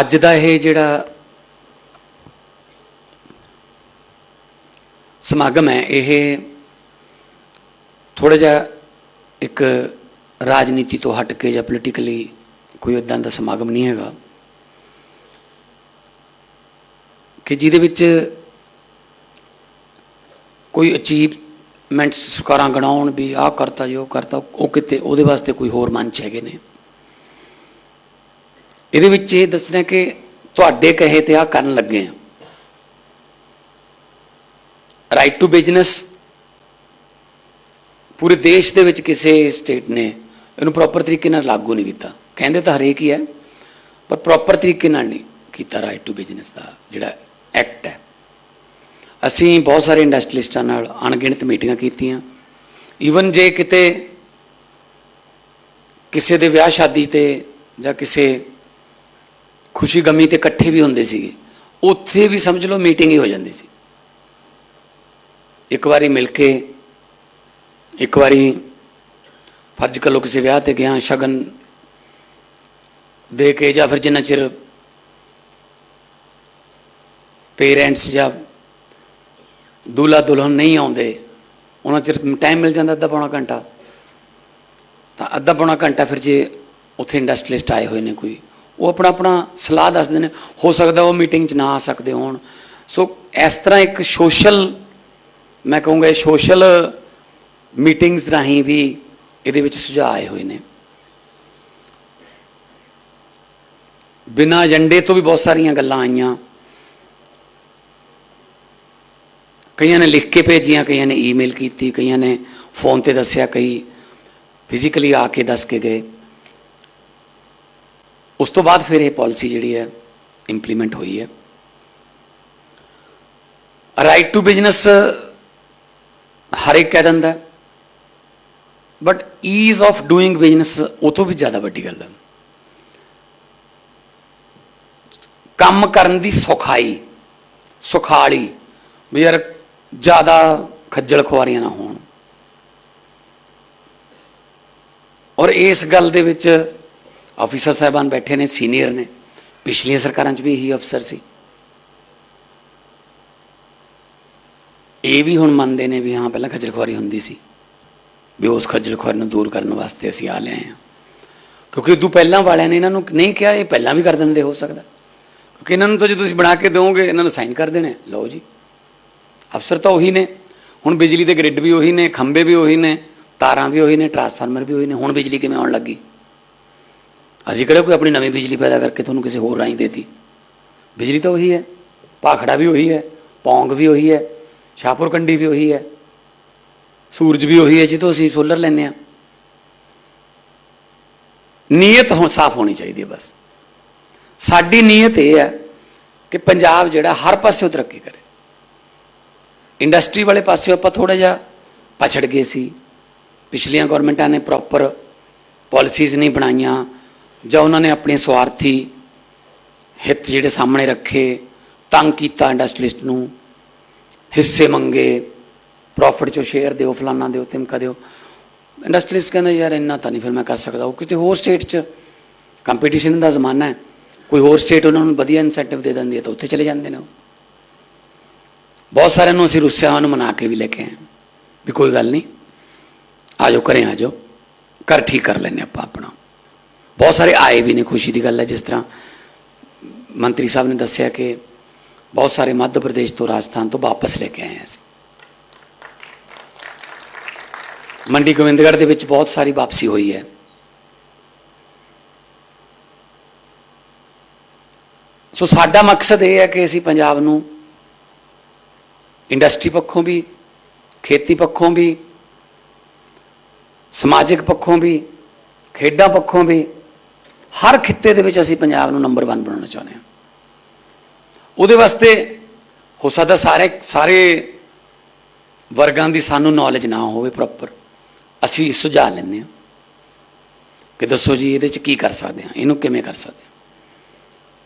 ਅੱਜ ਦਾ ਇਹ ਜਿਹੜਾ ਸਮਾਗਮ ਹੈ, ਇਹ ਥੋੜਾ ਜਿਹਾ ਇੱਕ ਰਾਜਨੀਤੀ ਤੋਂ ਹਟ ਕੇ ਜਾਂ ਪੋਲੀਟੀਕਲੀ ਕੋਈ ਇਦਾਂ ਦਾ ਸਮਾਗਮ ਨਹੀਂ ਹੈਗਾ ਕਿ ਜਿਹਦੇ ਵਿੱਚ ਕੋਈ ਅਚੀਵਮੈਂਟਸ ਸਰਕਾਰਾਂ ਗਣਾਉਣ ਵੀ ਆਹ ਕਰਤਾ, ਜੋ ਕਰਤਾ, ਉਹ ਕਿਤੇ ਉਹਦੇ ਵਾਸਤੇ ਕੋਈ ਹੋਰ ਮੰਚ ਹੈਗੇ ਨੇ। ਇਹਦੇ ਵਿੱਚ ਇਹ ਦੱਸਣਾ ਕਿ ਤੁਹਾਡੇ ਕਹੇ ਤੇ ਆ ਕਰਨ ਲੱਗੇ ਆ। ਰਾਈਟ ਟੂ ਬਿਜ਼ਨਸ ਪੂਰੇ ਦੇਸ਼ ਦੇ ਵਿੱਚ ਕਿਸੇ ਸਟੇਟ ਨੇ ਇਹਨੂੰ ਪ੍ਰੋਪਰ ਤਰੀਕੇ ਨਾਲ ਲਾਗੂ ਨਹੀਂ ਕੀਤਾ। ਕਹਿੰਦੇ ਤਾਂ ਹਰੇਕ ਹੀ ਹੈ, ਪਰ ਪ੍ਰੋਪਰ ਤਰੀਕੇ ਨਾਲ ਨਹੀਂ ਕੀਤਾ ਰਾਈਟ ਟੂ ਬਿਜ਼ਨਸ ਦਾ ਜਿਹੜਾ ਐਕਟ ਹੈ। ਅਸੀਂ ਬਹੁਤ ਸਾਰੇ ਇੰਡਸਟਰੀਲਿਸਟਾਂ ਨਾਲ ਅਣਗਿਣਤ ਮੀਟਿੰਗਾਂ ਕੀਤੀਆਂ। ਈਵਨ ਜੇ ਕਿਤੇ ਕਿਸੇ ਦੇ ਵਿਆਹ ਸ਼ਾਦੀ ਤੇ ਜਾਂ ਕਿਸੇ ਖੁਸ਼ੀ ਗਮੀ ਤੇ ਇਕੱਠੇ ਵੀ ਹੁੰਦੇ ਸੀਗੇ। ਉੱਥੇ ਵੀ ਸਮਝ ਲਓ ਮੀਟਿੰਗ ਹੀ ਹੋ ਜਾਂਦੀ ਸੀ। ਇੱਕ ਵਾਰੀ ਮਿਲ ਕੇ, ਇੱਕ ਵਾਰੀ ਫਰਜ਼ ਕਰ ਲਓ ਕਿਸੇ ਵਿਆਹ ਤੇ ਗਿਆ, ਸ਼ਗਨ ਦੇ ਕੇ ਜਾਂ ਫਿਰ ਜਿੰਨਾ ਚਿਰ ਪੇਰੈਂਟਸ ਜਾਂ ਦੁਲਾ ਦੁਲਹਨ ਨਹੀਂ ਆਉਂਦੇ, ਉਹਨਾਂ ਚਿਰ ਟਾਈਮ ਮਿਲ ਜਾਂਦਾ ਅੱਧਾ ਪੌਣਾ ਘੰਟਾ। ਤਾਂ ਅੱਧਾ ਪੌਣਾ ਘੰਟਾ ਫਿਰ ਜੇ ਉੱਥੇ ਇੰਡਸਟਰੀਲਿਸਟ ਆਏ ਹੋਏ ਨੇ ਕੋਈ ਉਹ ਆਪਣਾ ਆਪਣਾ ਸਲਾਹ ਦੱਸਦੇ ਨੇ, ਹੋ ਸਕਦਾ ਉਹ ਮੀਟਿੰਗ 'ਚ ਨਾ ਆ ਸਕਦੇ ਹੋਣ। ਸੋ ਇਸ ਤਰ੍ਹਾਂ ਇੱਕ ਸੋਸ਼ਲ ਮੈਂ ਕਹੂੰਗਾ ਇਹ ਸੋਸ਼ਲ ਮੀਟਿੰਗਸ ਰਾਹੀਂ ਵੀ ਇਹਦੇ ਵਿੱਚ ਸੁਝਾਅ ਆਏ ਹੋਏ ਨੇ। ਬਿਨਾਂ ਏਜੰਡੇ ਤੋਂ ਵੀ ਬਹੁਤ ਸਾਰੀਆਂ ਗੱਲਾਂ ਆਈਆਂ। ਕਈਆਂ ਨੇ ਲਿਖ ਕੇ ਭੇਜੀਆਂ, ਕਈਆਂ ਨੇ ਈਮੇਲ ਕੀਤੀ, ਕਈਆਂ ਨੇ ਫੋਨ ਤੇ ਦੱਸਿਆ, ਕਈ ਫਿਜ਼ੀਕਲੀ ਆ ਕੇ ਦੱਸ ਕੇ ਗਏ। ਉਸ ਤੋਂ ਬਾਅਦ ਫਿਰ ਇਹ ਪਾਲਿਸੀ ਜਿਹੜੀ ਹੈ ਇੰਪਲੀਮੈਂਟ ਹੋਈ ਹੈ। ਰਾਈਟ ਟੂ ਬਿਜ਼ਨਸ ਹਰ ਇੱਕ ਕਹਿ ਦਿੰਦਾ but ease of doing business ਉਹ ਤੋਂ ਵੀ ਜ਼ਿਆਦਾ ਵੱਡੀ ਗੱਲ ਹੈ। ਕੰਮ ਕਰਨ ਦੀ ਸੌਖਾਈ, ਸੁਖਾਲੀ, ਵੀ ਯਾਰ ਜ਼ਿਆਦਾ ਖੱਜਲ ਖੁਆਰੀਆਂ ਨਾ ਹੋਣ। ਔਰ ਇਸ ਗੱਲ ਦੇ ਵਿੱਚ ਆਫੀਸਰ ਸਾਹਿਬਾਨ ਬੈਠੇ ਨੇ, ਸੀਨੀਅਰ ਨੇ। ਪਿਛਲੀਆਂ ਸਰਕਾਰਾਂ 'ਚ ਵੀ ਇਹੀ ਅਫਸਰ ਸੀ। ਇਹ ਵੀ ਹੁਣ ਮੰਨਦੇ ਨੇ ਵੀ ਹਾਂ, ਪਹਿਲਾਂ ਖੱਜਲ ਖੁਆਰੀ ਹੁੰਦੀ ਸੀ। ਵੀ ਉਸ ਖੱਜਲਖੁਆਰੀ ਨੂੰ ਦੂਰ ਕਰਨ ਵਾਸਤੇ ਅਸੀਂ ਆ ਲਏ ਹਾਂ। ਕਿਉਂਕਿ ਉਦੋਂ ਪਹਿਲਾਂ ਵਾਲਿਆਂ ਨੇ ਇਹਨਾਂ ਨੂੰ ਨਹੀਂ ਕਿਹਾ, ਇਹ ਪਹਿਲਾਂ ਵੀ ਕਰ ਦਿੰਦੇ, ਹੋ ਸਕਦਾ। ਕਿਉਂਕਿ ਇਹਨਾਂ ਨੂੰ ਤਾਂ ਜੇ ਤੁਸੀਂ ਬਣਾ ਕੇ ਦਿਓਗੇ, ਇਹਨਾਂ ਨੂੰ ਸਾਈਨ ਕਰ ਦੇਣੇ। ਲਓ ਜੀ। ਅਫਸਰ ਤਾਂ ਉਹੀ ਨੇ। ਹੁਣ ਬਿਜਲੀ ਦੇ ਗ੍ਰਿਡ ਵੀ ਉਹੀ ਨੇ, ਖੰਭੇ ਵੀ ਉਹੀ ਨੇ, ਤਾਰਾਂ ਵੀ ਉਹੀ ਨੇ, ਟਰਾਂਸਫਾਰਮਰ ਵੀ ਉਹੀ ਨੇ। ਹੁਣ ਬਿਜਲੀ ਕਿਵੇਂ ਆਉਣ ਲੱਗੀ? ਅਸੀਂ ਕਿਹੜਾ ਕੋਈ ਆਪਣੀ ਨਵੀਂ ਬਿਜਲੀ ਪੈਦਾ ਕਰਕੇ ਤੁਹਾਨੂੰ ਕਿਸੇ ਹੋਰ ਰਾਹੀਂ ਦੇਤੀ? ਬਿਜਲੀ ਤਾਂ ਉਹੀ ਹੈ ਪਾਖੜਾ ਵੀ ਉਹੀ ਹੈ, ਪੌਂਗ ਵੀ ਉਹੀ ਹੈ ਸ਼ਾਹਪੁਰ ਕੰਡੀ ਵੀ ਉਹੀ ਹੈ, ਸੂਰਜ ਵੀ ਉਹੀ ਹੈ ਜਿੱਥੋਂ ਅਸੀਂ ਸੋਲਰ ਲੈਂਦੇ ਆ ਨੀਅਤ ਹੁਣ ਸਾਫ਼ ਹੋਣੀ ਚਾਹੀਦੀ ਹੈ ਬਸ। ਸਾਡੀ ਨੀਅਤ ਇਹ ਹੈ ਕਿ ਪੰਜਾਬ ਜਿਹੜਾ ਹਰ ਪਾਸਿਓਂ ਤਰੱਕੀ ਕਰੇ। ਇੰਡਸਟਰੀ ਵਾਲੇ ਪਾਸਿਓਂ ਆਪਾਂ ਥੋੜਾ ਜਿਹਾ ਪਛੜ ਗਏ ਸੀ। ਪਿਛਲੀਆਂ ਗਵਰਨਮੈਂਟਾਂ ਨੇ ਪ੍ਰੋਪਰ ਪਾਲਿਸੀਜ਼ ਨਹੀਂ ਬਣਾਈਆਂ। ਜਾਂ ਉਹਨਾਂ ਨੇ ਆਪਣੇ ਸਵਾਰਥੀ ਹਿੱਤ ਜਿਹੜੇ ਸਾਹਮਣੇ ਰੱਖੇ, ਤੰਗ ਕੀਤਾ ਇੰਡਸਟਰੀਲਿਸਟ ਨੂੰ, ਹਿੱਸੇ ਮੰਗੇ ਪ੍ਰੋਫਿਟ ਚੋਂ ਸ਼ੇਅਰ ਦਿਓ, ਫਲਾਨਾ ਦਿਓ, ਤਿਮਕਾ ਦਿਓ। ਇੰਡਸਟਰੀਲਿਸਟ ਕਹਿੰਦਾ, ਯਾਰ ਇੰਨਾ ਤਾਂ ਨਹੀਂ ਫਿਰ ਮੈਂ ਕਰ ਸਕਦਾ। ਉਹ ਕਿਸੇ ਹੋਰ ਸਟੇਟ 'ਚ ਕੰਪੀਟੀਸ਼ਨ ਦਾ ਜ਼ਮਾਨਾ ਹੈ। ਕੋਈ ਹੋਰ ਸਟੇਟ ਉਹਨਾਂ ਨੂੰ ਵਧੀਆ ਇਨਸੈਂਟਿਵ ਦੇ ਦਿੰਦੀ ਹੈ ਤਾਂ ਉੱਥੇ ਚਲੇ ਜਾਂਦੇ ਨੇ ਉਹ। ਬਹੁਤ ਸਾਰਿਆਂ ਨੂੰ ਅਸੀਂ ਰੁੱਸਿਆ ਨੂੰ ਮਨਾ ਕੇ ਵੀ ਲੈ ਕੇ ਆਏ ਵੀ ਕੋਈ ਗੱਲ ਨਹੀਂ, ਆ ਜਾਓ, ਘਰੇ ਆ ਜਾਓ, ਘਰ ਠੀਕ ਕਰ ਲੈਨੇ ਆਪਾਂ ਆਪਣਾ। ਬਹੁਤ ਸਾਰੇ ਆਏ ਵੀ ਨੇ ਖੁਸ਼ੀ ਦੀ ਗੱਲ ਹੈ, ਜਿਸ ਤਰ੍ਹਾਂ ਮੰਤਰੀ ਸਾਹਿਬ ਨੇ ਦੱਸਿਆ ਕਿ ਬਹੁਤ ਸਾਰੇ ਮੱਧ ਪ੍ਰਦੇਸ਼ ਤੋਂ ਰਾਜਸਥਾਨ ਤੋਂ ਵਾਪਸ ਲੈ ਕੇ ਆਏ ਹਾਂ ਅਸੀਂ। ਮੰਡੀ ਗੋਬਿੰਦਗੜ੍ਹ ਦੇ ਵਿੱਚ ਬਹੁਤ ਸਾਰੀ ਵਾਪਸੀ ਹੋਈ ਹੈ। ਸੋ ਸਾਡਾ ਮਕਸਦ ਇਹ ਹੈ ਕਿ ਅਸੀਂ ਪੰਜਾਬ ਨੂੰ ਇੰਡਸਟਰੀ ਪੱਖੋਂ ਵੀ, ਖੇਤੀ ਪੱਖੋਂ ਵੀ, ਸਮਾਜਿਕ ਪੱਖੋਂ ਵੀ, ਖੇਡਾਂ ਪੱਖੋਂ ਵੀ ਹਰ ਖਿੱਤੇ ਦੇ ਵਿੱਚ ਅਸੀਂ ਪੰਜਾਬ ਨੂੰ ਨੰਬਰ 1 ਬਣਾਉਣਾ ਚਾਹੁੰਦੇ ਹਾਂ। ਉਹਦੇ ਵਾਸਤੇ ਹੋ ਸਕਦਾ ਸਾਰੇ ਸਾਰੇ ਵਰਗਾਂ ਦੀ ਸਾਨੂੰ ਨੌਲੇਜ ਨਾ ਹੋਵੇ ਪ੍ਰੋਪਰ ਅਸੀਂ ਸੁਝਾਅ ਲੈਂਦੇ ਹਾਂ ਕਿ ਦੱਸੋ ਜੀ ਇਹਦੇ ਚ ਕੀ ਕਰ ਸਕਦੇ ਹਾਂ, ਇਹਨੂੰ ਕਿਵੇਂ ਕਰ ਸਕਦੇ ਹਾਂ।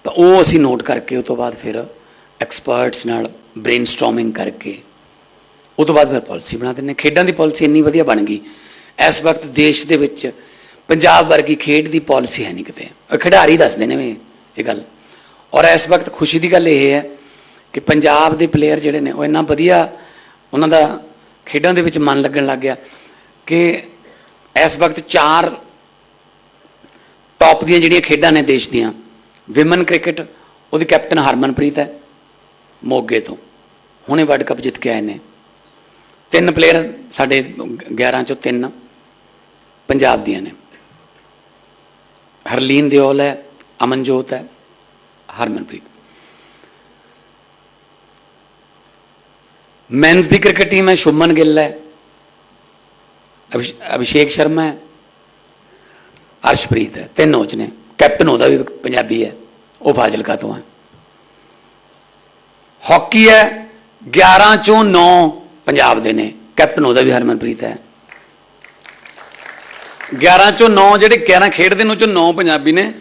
ਤਾਂ ਉਹ ਅਸੀਂ ਨੋਟ ਕਰਕੇ ਉਸ ਤੋਂ ਬਾਅਦ ਫਿਰ ਐਕਸਪਰਟਸ ਨਾਲ ਬ੍ਰੇਨਸਟਾਰਮਿੰਗ ਕਰਕੇ ਉਹ ਤੋਂ ਬਾਅਦ ਫਿਰ ਪਾਲਿਸੀ ਬਣਾ ਦਿੰਦੇ ਹਾਂ। ਖੇਡਾਂ ਦੀ ਪਾਲਿਸੀ ਇੰਨੀ ਵਧੀਆ ਬਣ ਗਈ। ਇਸ ਵਕਤ ਦੇਸ਼ ਦੇ ਵਿੱਚ ਪੰਜਾਬ ਵਰਗੀ ਖੇਡ ਦੀ ਪਾਲਿਸੀ ਹੈ ਨਹੀਂ ਕਿਤੇ। ਖਿਡਾਰੀ ਦੱਸਦੇ ਨੇ ਵੀ ਇਹ ਗੱਲ। ਔਰ ਇਸ ਵਕਤ ਖੁਸ਼ੀ ਦੀ ਗੱਲ ਇਹ ਹੈ ਕਿ ਪੰਜਾਬ ਦੇ ਪਲੇਅਰ ਜਿਹੜੇ ਨੇ, ਉਹ ਇੰਨਾ ਵਧੀਆ ਉਹਨਾਂ ਦਾ ਖੇਡਾਂ ਦੇ ਵਿੱਚ ਮਨ ਲੱਗਣ ਲੱਗ ਗਿਆ ਕਿ ਇਸ ਵਕਤ ਚਾਰ ਟੌਪ ਦੀਆਂ ਜਿਹੜੀਆਂ ਖੇਡਾਂ ਨੇ ਦੇਸ਼ ਦੀਆਂ ਵਿਮਨ ਕ੍ਰਿਕਟ ਉਹਦੀ ਕੈਪਟਨ ਹਰਮਨਪ੍ਰੀਤ ਹੈ, ਮੋਗੇ ਤੋਂ। ਹੁਣੇ ਵਰਲਡ ਕੱਪ ਜਿੱਤ ਕੇ ਆਏ ਨੇ। ਤਿੰਨ ਪਲੇਅਰ ਸਾਡੇ 11 ਚੋਂ ਤਿੰਨ ਪੰਜਾਬ ਦੀਆਂ ਨੇ। ਹਰਲੀਨ ਦਿਓਲ ਹੈ, ਅਮਨਜੋਤ ਹੈ, ਹਰਮਨਪ੍ਰੀਤ। ਮੈਨਸ ਦੀ ਕ੍ਰਿਕਟ ਟੀਮ ਹੈ, ਸ਼ੁਭਮਨ ਗਿੱਲ ਹੈ, ਅਭਿਸ਼- ਅਭਿਸ਼ੇਕ ਸ਼ਰਮਾ ਹੈ, ਅਰਸ਼ਪ੍ਰੀਤ ਹੈ, ਤਿੰਨ ਚ ਨੇ। ਕੈਪਟਨ ਉਹਦਾ ਵੀ ਪੰਜਾਬੀ ਹੈ, ਉਹ ਫਾਜ਼ਿਲਕਾ ਤੋਂ ਹੈ। ਹਾਕੀ ਹੈ 11 ਚੋਂ 9 ਪੰਜਾਬ ਦੇ ਨੇ। ਕੈਪਟਨ ਉਹਦਾ ਵੀ ਹਰਮਨਪ੍ਰੀਤ ਹੈ। 11 ਚੋਂ 9 ਜਿਹੜੇ 11 ਖੇਡਦੇ ਨੇ, ਉਹ ਚੋਂ 9 ਪੰਜਾਬੀ ਨੇ।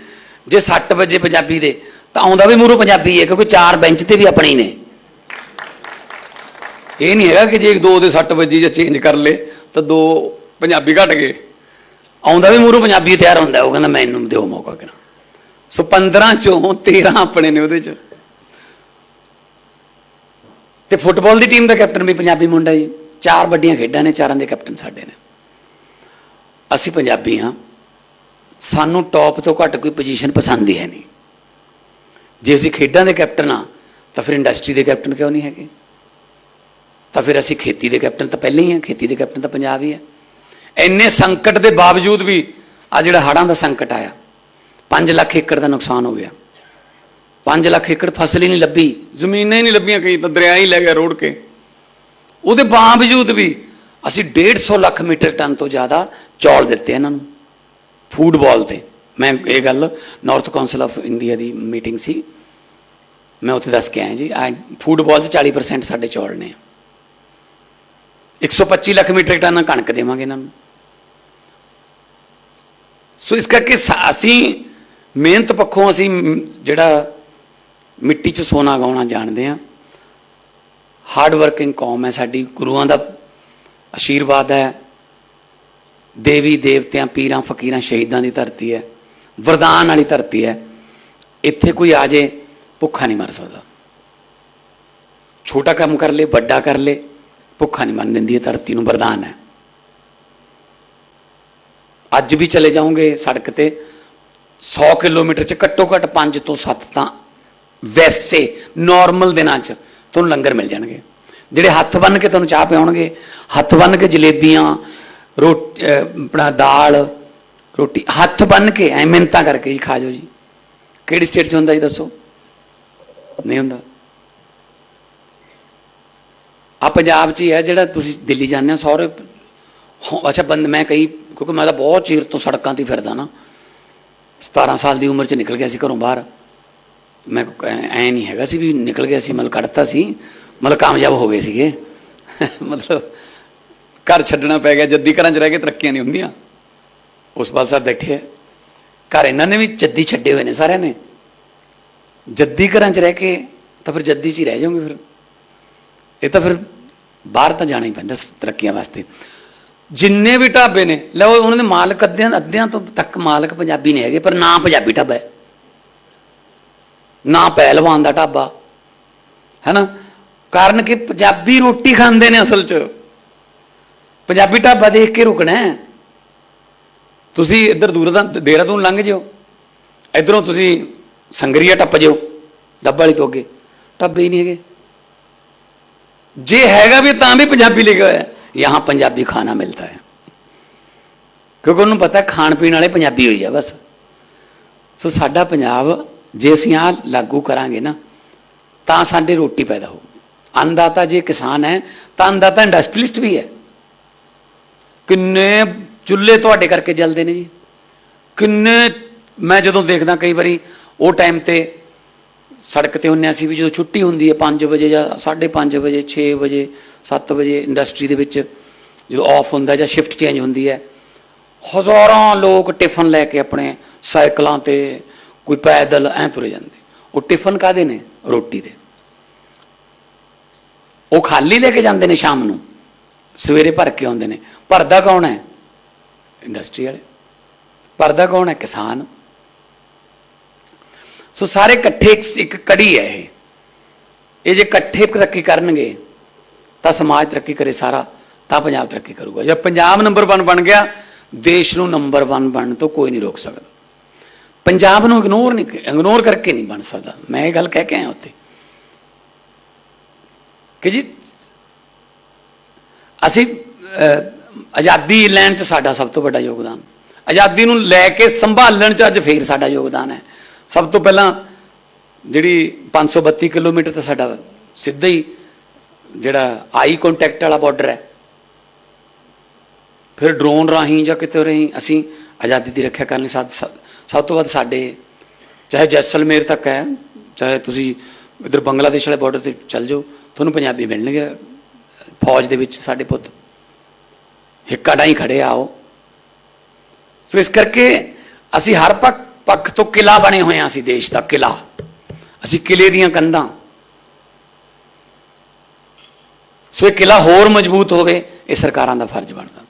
ਜੇ 60 ਵਜੇ ਪੰਜਾਬੀ ਦੇ, ਤਾਂ ਆਉਂਦਾ ਵੀ ਮੂਰੋਂ ਪੰਜਾਬੀ ਹੈ, ਕਿਉਂਕਿ ਚਾਰ ਬੈਂਚ ਤੇ ਵੀ ਆਪਣੇ ਹੀ ਨੇ। ਇਹ ਨਹੀਂ ਹੈਗਾ ਕਿ ਜੇ ਦੋ ਦੇ 60 ਵਜੇ ਜੇ ਚੇਂਜ ਕਰ ਲੇ ਤਾਂ ਦੋ ਪੰਜਾਬੀ ਘਟ ਗਏ। ਆਉਂਦਾ ਵੀ ਮੂਰੋਂ ਪੰਜਾਬੀ ਤਿਆਰ ਹੁੰਦਾ, ਉਹ ਕਹਿੰਦਾ ਮੈਨੂੰ ਦਿਓ ਮੌਕਾ ਕਰਾਂ ਸੋ 15 ਚੋਂ 13 ਆਪਣੇ ਨੇ ਉਹਦੇ ਚ। ਤੇ ਫੁੱਟਬਾਲ ਦੀ ਟੀਮ ਦਾ ਕੈਪਟਨ ਵੀ ਪੰਜਾਬੀ ਮੁੰਡਾ ਜੀ। ਚਾਰ ਵੱਡੀਆਂ ਖੇਡਾਂ ਨੇ, ਚਾਰਾਂ ਦੇ ਕੈਪਟਨ ਸਾਡੇ ਨੇ। ਅਸੀਂ ਪੰਜਾਬੀ ਹਾਂ। ਸਾਨੂੰ ਟੌਪ ਤੋਂ ਘੱਟ ਕੋਈ ਪੋਜੀਸ਼ਨ ਪਸੰਦ ਹੀ ਹੈ ਨਹੀਂ। ਜੇ ਅਸੀਂ ਖੇਡਾਂ ਦੇ ਕੈਪਟਨ ਆ ਤਾਂ ਫਿਰ ਇੰਡਸਟਰੀ ਦੇ ਕੈਪਟਨ ਕਿਉਂ ਨਹੀਂ ਹੈਗੇ? ਤਾਂ ਫਿਰ ਅਸੀਂ ਖੇਤੀ ਦੇ ਕੈਪਟਨ ਤਾਂ ਪਹਿਲਾਂ ਹੀ ਆ ਖੇਤੀ ਦੇ ਕੈਪਟਨ ਤਾਂ ਪੰਜਾਬ ਹੀ ਹੈ। ਇੰਨੇ ਸੰਕਟ ਦੇ ਬਾਵਜੂਦ ਵੀ ਆ ਜਿਹੜਾ ਹੜਾਂ ਦਾ ਸੰਕਟ ਆਇਆ 5 ਲੱਖ ਏਕੜ ਦਾ ਨੁਕਸਾਨ ਹੋ ਗਿਆ। 5 ਲੱਖ ਏਕੜ ਫਸਲ ਹੀ ਨਹੀਂ ਲੱਭੀ। ਜ਼ਮੀਨਾਂ ਹੀ ਨਹੀਂ ਲੱਭੀਆਂ ਕਈ ਤਾਂ, ਦਰਿਆ ਹੀ ਲੈ ਗਿਆ ਰੋੜ ਕੇ। ਉਹਦੇ ਬਾਵਜੂਦ ਵੀ ਅਸੀਂ 150 ਲੱਖ ਮੀਟਰ ਟਨ ਤੋਂ ਜ਼ਿਆਦਾ ਚੌਲ ਦਿੱਤੇ ਇਹਨਾਂ ਨੂੰ। ਫੂਡਬਾਲ ਤੇ। ਮੈਂ ਇਹ ਗੱਲ ਨਾਰਥ ਕਾਉਂਸਲ ਆਫ ਇੰਡੀਆ ਦੀ ਮੀਟਿੰਗ ਸੀ। ਮੈਂ ਉੱਥੇ ਦੱਸ ਕੇ ਆਇਆ ਜੀ ਫੂਡਬਾਲ 'ਚ 40% ਸਾਡੇ ਚੌਲ ਨੇ। 125 ਲੱਖ ਮੀਟਰ ਟਨ ਕਣਕ ਦੇਵਾਂਗੇ ਇਹਨਾਂ ਨੂੰ। ਸੋ ਇਸ ਕਰਕੇ ਸਾ- ਅਸੀਂ ਮਿਹਨਤ ਪੱਖੋਂ ਅਸੀਂ ਜਿਹੜਾ ਮਿੱਟੀ 'ਚ ਸੋਨਾ ਗਾਉਣਾ ਜਾਣਦੇ ਆ ਹਾਰਡ ਵਰਕਿੰਗ ਕੌਮ ਹੈ ਸਾਡੀ, ਗੁਰੂਆਂ ਦਾ ਆਸ਼ੀਰਵਾਦ ਹੈ ਦੇਵੀ ਦੇਵਤਿਆਂ ਪੀਰਾਂ ਫਕੀਰਾਂ ਸ਼ਹੀਦਾਂ ਦੀ ਧਰਤੀ ਹੈ ਵਰਦਾਨ ਵਾਲੀ ਧਰਤੀ ਹੈ ਇੱਥੇ ਕੋਈ ਆ ਜੇ ਭੁੱਖਾ ਨਹੀਂ ਮਰ ਸਕਦਾ ਛੋਟਾ ਕੰਮ ਕਰ ਲੇ ਵੱਡਾ ਕਰ ਲੇ ਭੁੱਖਾ ਨਹੀਂ ਮਰਨ ਦਿੰਦੀ ਇਹ ਧਰਤੀ ਨੂੰ ਵਰਦਾਨ ਹੈ ਅੱਜ ਵੀ ਚਲੇ ਜਾਓਗੇ ਸੜਕ ਤੇ 100 ਕਿਲੋਮੀਟਰ ਚ ਘੱਟੋ ਘੱਟ 5 ਤੋਂ 7 ਤਾਂ ਵੈਸੇ ਨਾਰਮਲ ਦਿਨਾਂ ਚ ਤੁਹਾਨੂੰ ਲੰਗਰ ਮਿਲ ਜਾਣਗੇ ਜਿਹੜੇ ਹੱਥ ਬੰਨ ਕੇ ਤੁਹਾਨੂੰ ਚਾਹ ਪਿਆਉਣਗੇ, ਹੱਥ ਬੰਨ ਕੇ ਜਲੇਬੀਆਂ, ਰੋਟੀ ਆਪਣਾ ਦਾਲ, ਰੋਟੀ, ਹੱਥ ਬੰਨ ਕੇ ਐ ਮਿਹਨਤਾਂ ਕਰਕੇ ਜੀ ਖਾ ਜਾਓ ਜੀ। ਕਿਹੜੀ ਸਟੇਟ ਚ ਹੁੰਦਾ ਜੀ ਦੱਸੋ? ਨਹੀਂ ਹੁੰਦਾ। ਆ ਪੰਜਾਬ 'ਚ ਹੀ ਹੈ ਜਿਹੜਾ ਤੁਸੀਂ ਦਿੱਲੀ ਜਾਂਦੇ ਹੋ ਸਹੁਰੇ ਹੋ- ਅੱਛਾ ਬੰਦ, ਮੈਂ ਕਈ, ਕਿਉਂਕਿ ਮੈਂ ਤਾਂ ਬਹੁਤ ਚਿਰ ਤੋਂ ਸੜਕਾਂ ਤੇ ਹੀ ਫਿਰਦਾ ਨਾ। 17 ਸਾਲ ਦੀ ਉਮਰ 'ਚ ਨਿਕਲ ਗਿਆ ਸੀ ਘਰੋਂ ਬਾਹਰ। ਮੈਂ ਐ ਨਹੀਂ ਹੈਗਾ ਸੀ ਵੀ ਨਿਕਲ ਗਿਆ ਸੀ ਮਤਲਬ ਕੱਢਤਾ ਸੀ। ਮਤਲਬ ਕਾਮਯਾਬ ਹੋ ਗਏ ਸੀਗੇ ਮਤਲਬ ਘਰ ਛੱਡਣਾ ਪੈ ਗਿਆ ਜੱਦੀ ਘਰਾਂ 'ਚ ਰਹਿ ਕੇ ਤਰੱਕੀਆਂ ਨਹੀਂ ਹੁੰਦੀਆਂ ਉਸਪਾਲ ਸਾਹਿਬ ਬੈਠੇ ਆ ਘਰ ਇਹਨਾਂ ਨੇ ਵੀ ਜੱਦੀ ਛੱਡੇ ਹੋਏ ਨੇ ਸਾਰਿਆਂ ਨੇ ਜੱਦੀ ਘਰਾਂ 'ਚ ਰਹਿ ਕੇ ਤਾਂ ਫਿਰ ਜੱਦੀ 'ਚ ਹੀ ਰਹਿ ਜਾਓਗੇ ਫਿਰ ਇਹ ਤਾਂ ਫਿਰ ਬਾਹਰ ਤਾਂ ਜਾਣਾ ਹੀ ਪੈਂਦਾ ਸ- ਤਰੱਕੀਆਂ ਵਾਸਤੇ ਜਿੰਨੇ ਵੀ ਢਾਬੇ ਨੇ ਲਓ ਉਹਨਾਂ ਦੇ ਮਾਲਕ ਅੱਧਿਆਂ ਅੱਧਿਆਂ ਤੋਂ ਤੱਕ ਮਾਲਕ ਪੰਜਾਬੀ ਨਹੀਂ ਹੈਗੇ ਪਰ ਨਾਂ ਪੰਜਾਬੀ ਢਾਬਾ ਹੈ ਨਾਂ ਪਹਿਲਵਾਨ ਦਾ ਢਾਬਾ ਹੈਨਾ ਕਾਰਨ ਕਿ ਪੰਜਾਬੀ ਰੋਟੀ ਖਾਂਦੇ ਨੇ ਅਸਲ 'ਚ। ਪੰਜਾਬੀ ਢਾਬਾ ਦੇਖ ਕੇ ਰੁਕਣਾ ਹੈ। ਤੁਸੀਂ ਇੱਧਰ ਦੂਰ ਦਾ ਦੇਹਰਾਦੂਨ ਲੰਘ ਜਿਓ। ਇਧਰੋਂ ਤੁਸੀਂ ਸੰਗਰੀਆ ਟੱਪ ਜਿਓ, ਡੱਬਾ ਵਾਲੀ ਤੋਂ ਅੱਗੇ। ਢਾਬੇ ਹੀ ਨਹੀਂ ਹੈਗੇ। ਜੇ ਹੈਗਾ ਵੀ ਤਾਂ ਵੀ ਪੰਜਾਬੀ ਲਿਖਿਆ ਹੋਇਆ ਹੈ। ਯਹਾਂ ਪੰਜਾਬੀ ਖਾਣਾ ਮਿਲਦਾ ਹੈ। ਕਿਉਂਕਿ ਉਹਨੂੰ ਪਤਾ ਖਾਣ ਪੀਣ ਵਾਲੇ ਪੰਜਾਬੀ ਹੋਈ ਆ ਬਸ। ਸੋ ਸਾਡਾ ਪੰਜਾਬ, ਜੇ ਅਸੀਂ ਆ ਲਾਗੂ ਕਰਾਂਗੇ ਨਾ, ਤਾਂ ਸਾਡੇ ਰੋਟੀ ਪੈਦਾ ਹੋ ਅੰਨਦਾਤਾ ਜੇ ਕਿਸਾਨ ਹੈ, ਤਾਂ ਅੰਨਦਾਤਾ ਇੰਡਸਟਰੀਲਿਸਟ ਵੀ ਹੈ। ਕਿੰਨੇ ਚੁੱਲ੍ਹੇ ਤੁਹਾਡੇ ਕਰਕੇ ਜਲਦੇ ਨੇ ਜੀ। ਕਿੰਨੇ, ਮੈਂ ਜਦੋਂ ਦੇਖਦਾ ਕਈ ਵਾਰੀ, ਉਹ ਟਾਈਮ ਤੇ ਸੜਕ ਤੇ ਹੁੰਨੇ ਅਸੀਂ ਵੀ ਜਦੋਂ ਛੁੱਟੀ ਹੁੰਦੀ ਹੈ 5 ਵਜੇ ਜਾਂ 5:30 ਵਜੇ 6 ਵਜੇ 7 ਵਜੇ ਇੰਡਸਟਰੀ ਦੇ ਵਿੱਚ ਜਦੋਂ ਆਫ ਹੁੰਦਾ ਜਾਂ ਸ਼ਿਫਟ ਚੇਂਜ ਹੁੰਦੀ ਹੈ, ਹਜ਼ਾਰਾਂ ਲੋਕ ਟਿਫਨ ਲੈ ਕੇ ਆਪਣੇ ਸਾਈਕਲਾਂ ਤੇ ਕੋਈ ਪੈਦਲ ਐ ਤੁਰੇ ਜਾਂਦੇ। ਉਹ ਟਿਫਨ ਕਾਦੇ ਨੇ? ਰੋਟੀ ਦੇ। ਉਹ ਖਾਲੀ ਲੈ ਕੇ ਜਾਂਦੇ ਨੇ ਸ਼ਾਮ ਨੂੰ। ਸਵੇਰੇ ਭਰ ਕੇ ਆਉਂਦੇ ਨੇ। ਭਰਦਾ ਕੌਣ ਹੈ? ਇੰਡਸਟਰੀ ਵਾਲੇ। ਭਰਦਾ ਕੌਣ ਹੈ? ਕਿਸਾਨ। ਸੋ ਸਾਰੇ ਇਕੱਠੇ ਇੱਕ- ਕੜੀ ਹੈ ਇਹ। ਇਹ ਜੇ ਇਕੱਠੇ ਤਰੱਕੀ ਕਰਨਗੇ, ਤਾਂ ਸਮਾਜ ਤਰੱਕੀ ਕਰੇ ਸਾਰਾ, ਤਾਂ ਪੰਜਾਬ ਤਰੱਕੀ ਕਰੂਗਾ। ਜੇ ਪੰਜਾਬ ਨੰਬਰ 1 ਬਣ ਗਿਆ, ਦੇਸ਼ ਨੂੰ ਨੰਬਰ 1 ਬਣਨ ਤੋਂ ਕੋਈ ਨਹੀਂ ਰੋਕ ਸਕਦਾ। ਪੰਜਾਬ ਨੂੰ ਇਗਨੋਰ ਨਹੀਂ ਇਗਨੋਰ ਕਰਕੇ ਨਹੀਂ ਬਣ ਸਕਦਾ। ਮੈਂ ਇਹ ਗੱਲ ਕਹਿ ਕੇ ਆਇਆ ਉੱਥੇ। ਕਿ ਜੀ, ਅਸੀਂ ਆਜ਼ਾਦੀ ਲੈਣ ਚ ਸਾਡਾ ਸਭ ਤੋਂ ਵੱਡਾ ਯੋਗਦਾਨ। ਆਜ਼ਾਦੀ ਨੂੰ ਲੈ ਕੇ ਸੰਭਾਲਣ ਚ ਅੱਜ ਫੇਰ ਸਾਡਾ ਯੋਗਦਾਨ ਹੈ। ਸਭ ਤੋਂ ਪਹਿਲਾਂ ਜਿਹੜੀ 532 ਕਿਲੋਮੀਟਰ ਤੇ ਸਾਡਾ ਸਿੱਧਾ ਹੀ ਜਿਹੜਾ ਆਈ ਕੰਟੈਕਟ ਵਾਲਾ ਬਾਰਡਰ ਹੈ, ਫਿਰ ਡਰੋਨ ਰਾਹੀਂ ਜਾਂ ਕਿਤੇ ਰਾਹੀਂ ਅਸੀਂ ਆਜ਼ਾਦੀ ਦੀ ਰੱਖਿਆ ਕਰਨ ਲਈ ਸਭ ਸਭ ਤੋਂ ਵੱਧ ਸਾਡੇ, ਚਾਹੇ ਜੈਸਲਮੇਰ ਤੱਕ ਹੈ, ਚਾਹੇ ਤੁਸੀਂ ਇਧਰ ਬੰਗਲਾਦੇਸ਼ ਵਾਲੇ ਬਾਰਡਰ ਤੇ ਚੱਲ ਜਾਓ ਤੁਹਾਨੂੰ ਪੰਜਾਬੀ ਮਿਲਣਗੇ। ਫੌਜ ਦੇ ਵਿੱਚ ਸਾਡੇ ਪੁੱਤ। ਹਿੱਕਾ ਡਾਈ ਖੜੇ ਆਓ ਸੋ ਇਸ ਕਰਕੇ ਅਸੀਂ ਹਰ ਪੱਖ ਪੱਖ ਤੋਂ ਕਿਲਾ ਬਣੇ ਹੋਏ ਹਾਂ ਅਸੀਂ ਦੇਸ਼ ਦਾ ਕਿਲਾ। ਅਸੀਂ ਕਿਲੇ ਦੀਆਂ ਕੰਧਾਂ। ਸੋ ਇਹ ਕਿਲਾ ਹੋਰ ਮਜ਼ਬੂਤ ਹੋਵੇ, ਇਹ ਸਰਕਾਰਾਂ ਦਾ ਫਰਜ਼ ਬਣਦਾ।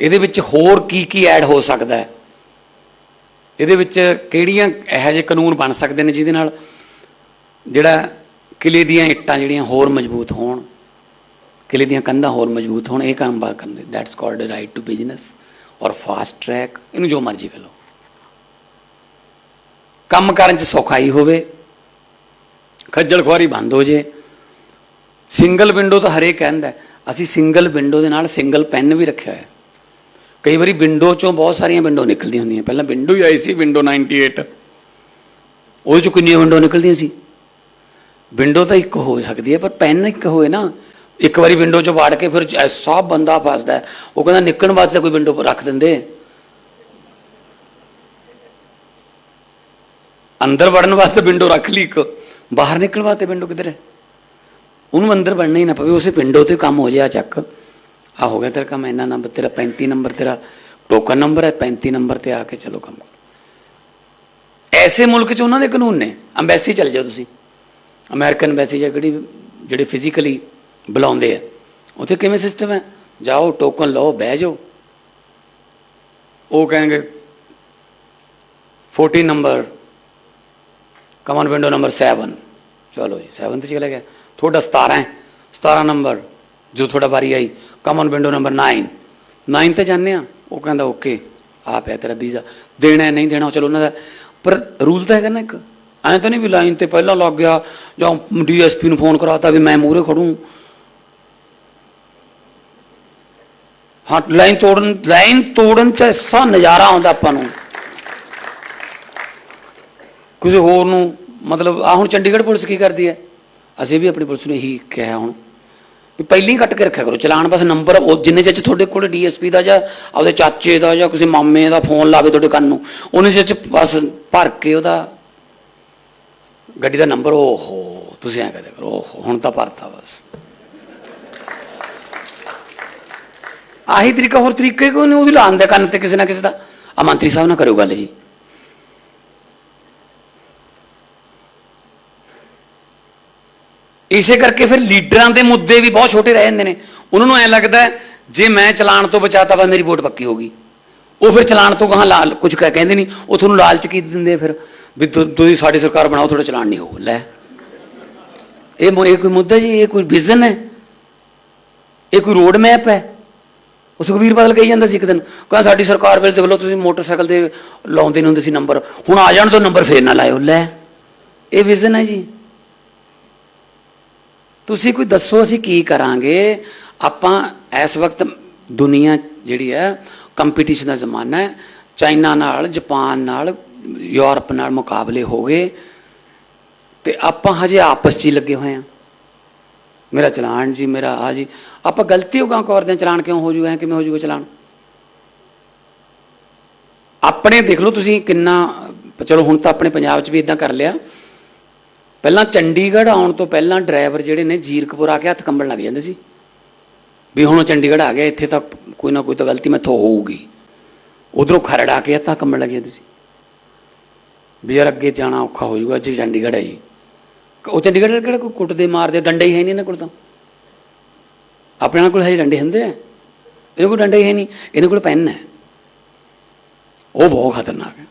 ਇਹਦੇ ਵਿੱਚ ਹੋਰ ਕੀ ਕੀ ਐਡ ਹੋ ਸਕਦਾ ਹੈ? ਇਹਦੇ ਵਿੱਚ ਕਿਹੜੀਆਂ ਇਹੋ ਜਿਹੇ ਕਾਨੂੰਨ ਬਣ ਸਕਦੇ ਨੇ ਜਿਹਦੇ ਨਾਲ ਜਿਹੜਾ ਕਿਲੇ ਦੀਆਂ ਇੱਟਾਂ ਜਿਹੜੀਆਂ ਹੋਰ ਮਜ਼ਬੂਤ ਹੋਣ, ਕਿਲੇ ਦੀਆਂ ਕੰਧਾਂ ਹੋਰ ਮਜ਼ਬੂਤ ਹੋਣ, ਇਹ ਕੰਮ ਬਾਤ ਕਰਦੇ। That's called right to business ਔਰ ਫਾਸਟ ਟਰੈਕ ਇਹਨੂੰ ਜੋ ਮਰਜ਼ੀ ਕਹ ਲਓ। ਕੰਮ ਕਰਨ ਚ ਸੌਖਾਈ ਹੋਵੇ, ਖੱਜਲ ਖੁਆਰੀ ਬੰਦ ਹੋ ਜੇ। ਸਿੰਗਲ ਵਿੰਡੋ ਤਾਂ ਹਰੇਕ ਕਹਿੰਦਾ ਹੈ। ਅਸੀਂ ਸਿੰਗਲ ਵਿੰਡੋ ਦੇ ਨਾਲ ਸਿੰਗਲ ਪੈਨ ਵੀ ਰੱਖਿਆ ਹੈ। ਕਈ ਵਾਰੀ ਵਿੰਡੋ ਚੋਂ ਬਹੁਤ ਸਾਰੀਆਂ ਵਿੰਡੋ ਨਿਕਲਦੀਆਂ ਹੁੰਦੀਆਂ। ਪਹਿਲਾਂ ਵਿੰਡੋ ਹੀ ਆਈ ਸੀ, ਵਿੰਡੋ 98 ਉਹਦੇ ਚੋਂ ਕਿੰਨੀਆਂ ਵਿੰਡੋ ਨਿਕਲਦੀਆਂ ਸੀ? ਵਿੰਡੋ ਤਾਂ ਇੱਕ ਹੋ ਸਕਦੀ ਹੈ, ਪਰ ਪੈਨ ਇੱਕ ਹੋਏ ਨਾ, ਇੱਕ ਵਾਰੀ ਵਿੰਡੋ ਚੋਂ ਵਾੜ ਕੇ ਫਿਰ ਐਸਾ ਬੰਦਾ ਫਸਦਾ ਉਹ ਕਹਿੰਦਾ ਨਿਕਲਣ ਵਾਸਤੇ ਕੋਈ ਵਿੰਡੋ ਰੱਖ ਦਿੰਦੇ। ਅੰਦਰ ਵੜਨ ਵਾਸਤੇ ਵਿੰਡੋ ਰੱਖ ਲਈ ਇੱਕ। ਬਾਹਰ ਨਿਕਲਣ ਵਾਸਤੇ ਵਿੰਡੋ ਕਿੱਧਰ ਹੈ? ਉਹਨੂੰ ਅੰਦਰ ਵੜਨਾ ਹੀ ਨਾ ਪਵੇ, ਉਸੇ ਵਿੰਡੋ ਤੇ ਕੰਮ ਹੋ ਜਾਇਆ ਚੱਕ। ਆ ਹੋ ਗਿਆ ਤੇਰਾ ਕੰਮ, ਇੰਨਾ ਨੰਬਰ ਤੇਰਾ 35 ਨੰਬਰ ਤੇਰਾ, ਟੋਕਨ ਨੰਬਰ ਹੈ 35 ਨੰਬਰ ਤੇ ਆ ਕੇ ਚਲੋ ਕੰਮ। ਐਸੇ ਮੁਲਕ 'ਚ ਉਹਨਾਂ ਦੇ ਕਾਨੂੰਨ ਨੇ। ਅੰਬੈਸੀ ਚੱਲ ਜਾਓ ਤੁਸੀਂ। ਅਮਰੀਕਨ ਐਮਬੈਸੀ ਜਾਂ ਕਿਹੜੀ, ਜਿਹੜੇ ਫਿਜ਼ੀਕਲੀ ਬੁਲਾਉਂਦੇ ਆ। ਉੱਥੇ ਕਿਵੇਂ ਸਿਸਟਮ ਹੈ? ਜਾਓ ਟੋਕਨ ਲਓ, ਬਹਿ ਜਾਓ। ਉਹ ਕਹਿਣਗੇ 14 ਨੰਬਰ ਕਮਨ ਵਿੰਡੋ ਨੰਬਰ 7 ਚਲੋ ਜੀ 7 ਤੇ ਚਲੇ ਗਿਆ ਤੁਹਾਡਾ 17 ਹੈ। 17 ਨੰਬਰ ਜੋ ਤੁਹਾਡਾ ਵਾਰੀ ਆਈ ਕਮਨ ਵਿੰਡੋ ਨੰਬਰ 9 9 ਤੇ ਜਾਂਦੇ ਆ। ਉਹ ਕਹਿੰਦਾ ਓਕੇ ਆ ਹੈ ਤੇਰਾ ਵੀਜ਼ਾ ਦੇਣਾ ਨਹੀਂ ਦੇਣਾ ਚਲੋ ਉਹਨਾਂ ਦਾ। ਪਰ ਰੂਲ ਤਾਂ ਹੈਗਾ ਨਾ ਇੱਕ। ਐਂ ਤਾਂ ਨਹੀਂ ਵੀ ਲਾਈਨ ਤੇ ਪਹਿਲਾਂ ਲੱਗ ਗਿਆ ਜਾਂ ਡੀਐਸਪੀ ਨੂੰ ਫੋਨ ਕਰਾਤਾ ਵੀ ਮੈਂ ਮੂਹਰੇ ਖੜੂ। ਹਾਂ, ਲਾਈਨ ਤੋੜਨ ਲਾਈਨ ਤੋੜਨ ਚ ਐਸਾ ਨਜ਼ਾਰਾ ਆਉਂਦਾ ਆਪਾਂ ਨੂੰ। ਕਿਸੇ ਹੋਰ ਨੂੰ, ਮਤਲਬ ਆ ਹੁਣ ਚੰਡੀਗੜ੍ਹ ਪੁਲਿਸ ਕੀ ਕਰਦੀ ਹੈ? ਅਸੀਂ ਵੀ ਆਪਣੀ ਪੁਲਿਸ ਨੂੰ ਇਹੀ ਕਿਹਾ ਹੁਣ ਵੀ ਪਹਿਲਾਂ ਹੀ ਕੱਟ ਕੇ ਰੱਖਿਆ ਕਰੋ, ਚਲਾਨ ਬਸ ਨੰਬਰ, ਉਹ ਜਿੰਨੇ ਚਿਰ 'ਚ ਤੁਹਾਡੇ ਕੋਲ ਡੀਐਸਪੀ ਦਾ ਜਾਂ ਆਪਦੇ ਚਾਚੇ ਦਾ ਜਾਂ ਕਿਸੇ ਮਾਮੇ ਦਾ ਫੋਨ ਲਾਵੇ ਤੁਹਾਡੇ ਕੰਨ ਨੂੰ, ਉਹਨੇ ਚਿਰ 'ਚ ਬਸ ਭਰ ਕੇ ਉਹਦਾ ਗੱਡੀ ਦਾ ਨੰਬਰ ਓਹੋ, ਤੁਸੀਂ ਐਂ ਕਹਦੇ ਕਰੋ, ਓਹੋ, ਹੁਣ ਤਾਂ ਭਰਤਾ ਬਸ। ਆਹੀ ਤਰੀਕਾ ਹੋਰ ਤਰੀਕੇ ਕੋਈ ਨਹੀਂ ਉਹ ਵੀ ਲਾਉਂਦੇ ਕੰਨ ਤੇ ਕਿਸੇ ਨਾ ਕਿਸੇ ਦਾ। ਆ ਮੰਤਰੀ ਸਾਹਿਬ ਨਾਲ ਕਰੋ ਗੱਲ ਜੀ। ਇਸੇ ਕਰਕੇ ਫਿਰ ਲੀਡਰਾਂ ਦੇ ਮੁੱਦੇ ਵੀ ਬਹੁਤ ਛੋਟੇ ਰਹਿ ਜਾਂਦੇ ਨੇ। ਉਹਨਾਂ ਨੂੰ ਐ ਲੱਗਦਾ ਜੇ ਮੈਂ ਚਲਾਨ ਤੋਂ ਬਚਾਤਾ ਵਾ, ਮੇਰੀ ਵੋਟ ਪੱਕੀ ਹੋ ਗਈ। ਉਹ ਫਿਰ ਚਲਾਨ ਤੋਂ ਗਾਂ ਲਾਲ ਕੁਝ ਕਹਿ- ਕਹਿੰਦੇ ਨਹੀਂ, ਉਹ ਤੁਹਾਨੂੰ ਲਾਲਚ ਕੀ ਦਿੰਦੇ ਫਿਰ? ਵੀ ਤੁਸੀਂ ਸਾਡੀ ਸਰਕਾਰ ਬਣਾਓ, ਤੁਹਾਡਾ ਚਲਾਨ ਨਹੀਂ ਹੋਊ। ਲੈ। ਇਹ ਮੁ- ਇਹ ਕੋਈ ਮੁੱਦਾ ਜੀ, ਇਹ ਕੋਈ ਵਿਜ਼ਨ ਹੈ? ਇਹ ਕੋਈ ਰੋਡ ਮੈਪ ਹੈ? ਉਹ ਸੁਖਵੀਰ ਬਾਦਲ ਕਹੀ ਜਾਂਦਾ ਸੀ ਇੱਕ ਦਿਨ, ਕਹਿੰਦਾ ਸਾਡੀ ਸਰਕਾਰ ਵੇਲੇ ਦੇਖ ਲਓ, ਤੁਸੀਂ ਮੋਟਰਸਾਈਕਲ ਤੇ ਲਾਉਂਦੇ ਨਹੀਂ ਹੁੰਦੇ ਸੀ ਨੰਬਰ ਹੁਣ ਆ ਜਾਣ ਤੋਂ ਨੰਬਰ ਫੇਰ ਨਾ ਲਾਇਓ। ਲੈ। ਇਹ ਵਿਜ਼ਨ ਹੈ ਜੀ। ਤੁਸੀਂ ਕੋਈ ਦੱਸੋ, ਅਸੀਂ ਕੀ ਕਰਾਂਗੇ? ਆਪਾਂ ਇਸ ਵਕਤ ਦੁਨੀਆ ਜਿਹੜੀ ਹੈ ਕੰਪੀਟੀਸ਼ਨ ਦਾ ਜ਼ਮਾਨਾ ਹੈ। ਚਾਈਨਾ ਨਾਲ, ਜਾਪਾਨ ਨਾਲ ਯੂਰਪ ਨਾਲ ਮੁਕਾਬਲੇ ਹੋ ਗਏ ਤੇ ਆਪਾਂ ਹਜੇ ਆਪਸ 'ਚ ਹੀ ਲੱਗੇ ਹੋਏ ਆ। ਮੇਰਾ ਚਲਾਨ ਜੀ, ਮੇਰਾ ਆ ਜੀ। ਆਪਾਂ ਗਲਤੀ ਹੋ ਗਾ ਕਰਦੇ ਹਾਂ ਚਲਾਨ ਕਿਉਂ ਹੋ ਜੂਗਾ ਐਂ ਕਿਵੇਂ ਹੋ ਜੂਗਾ ਚਲਾਨ? ਆਪਣੇ ਦੇਖ ਲਓ ਤੁਸੀਂ ਕਿੰਨਾ, ਚਲੋ ਹੁਣ ਤਾਂ ਆਪਣੇ ਪੰਜਾਬ 'ਚ ਵੀ ਇਦਾਂ ਕਰ ਲਿਆ। ਪਹਿਲਾਂ ਚੰਡੀਗੜ੍ਹ ਆਉਣ ਤੋਂ ਪਹਿਲਾਂ ਡਰਾਈਵਰ ਜਿਹੜੇ ਨੇ ਜੀਰਕਪੁਰ ਆ ਕੇ ਹੱਥ ਕੰਬਣ ਲੱਗ ਜਾਂਦੇ ਸੀ। ਵੀ ਹੁਣ ਉਹ ਚੰਡੀਗੜ੍ਹ ਆ ਗਿਆ, ਇੱਥੇ ਤਾਂ ਕੋਈ ਨਾ ਕੋਈ ਤਾਂ ਗਲਤੀ ਮੈਥੋਂ ਹੋਊਗੀ। ਉਧਰੋਂ ਖਰੜ ਆ ਕੇ ਹੱਥਾਂ ਕੰਬਣ ਲੱਗ ਜਾਂਦੇ ਸੀ। ਵੀ ਯਾਰ ਅੱਗੇ ਜਾਣਾ ਔਖਾ ਹੋ ਜਾਊਗਾ, ਅੱਜ ਚੰਡੀਗੜ੍ਹ ਹੈ ਜੀ। ਉਹ ਚੰਡੀਗੜ੍ਹ ਵਾਲੇ ਕਿਹੜਾ ਕੋਈ ਕੁੱਟਦੇ ਮਾਰਦੇ ਡੰਡੇ ਹੀ ਹੈ ਨਹੀਂ ਇਹਨਾਂ ਕੋਲ ਤਾਂ। ਆਪਣੇ ਕੋਲ ਹਜੇ ਡੰਡੇ ਹੁੰਦੇ ਆ ਇਹਨਾਂ ਕੋਲ ਡੰਡੇ ਹੀ ਹੈ ਨਹੀਂ ਇਹਨਾਂ ਕੋਲ ਪੈਨ ਹੈ। ਉਹ ਬਹੁਤ ਖਤਰਨਾਕ ਹੈ।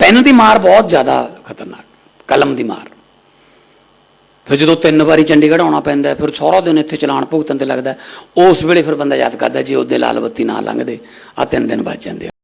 ਪੈਨ ਦੀ ਮਾਰ ਬਹੁਤ ਜ਼ਿਆਦਾ ਖਤਰਨਾਕ, ਕਲਮ ਦੀ ਮਾਰ। ਫਿਰ ਜਦੋਂ ਤਿੰਨ ਵਾਰੀ ਚੰਡੀਗੜ੍ਹ ਆਉਣਾ ਪੈਂਦਾ ਫਿਰ ਸਾਰਾ ਦਿਨ ਇੱਥੇ ਚਲਾਨ ਭੁਗਤਣ ਤੇ ਲੱਗਦਾ ਉਸ ਵੇਲੇ ਫਿਰ ਬੰਦਾ ਯਾਦ ਕਰਦਾ ਜੇ ਉਹਦੇ ਲਾਲ ਬੱਤੀ ਨਾ ਲੰਘਦੇ ਆ ਤਿੰਨ ਦਿਨ ਬਚ ਜਾਂਦੇ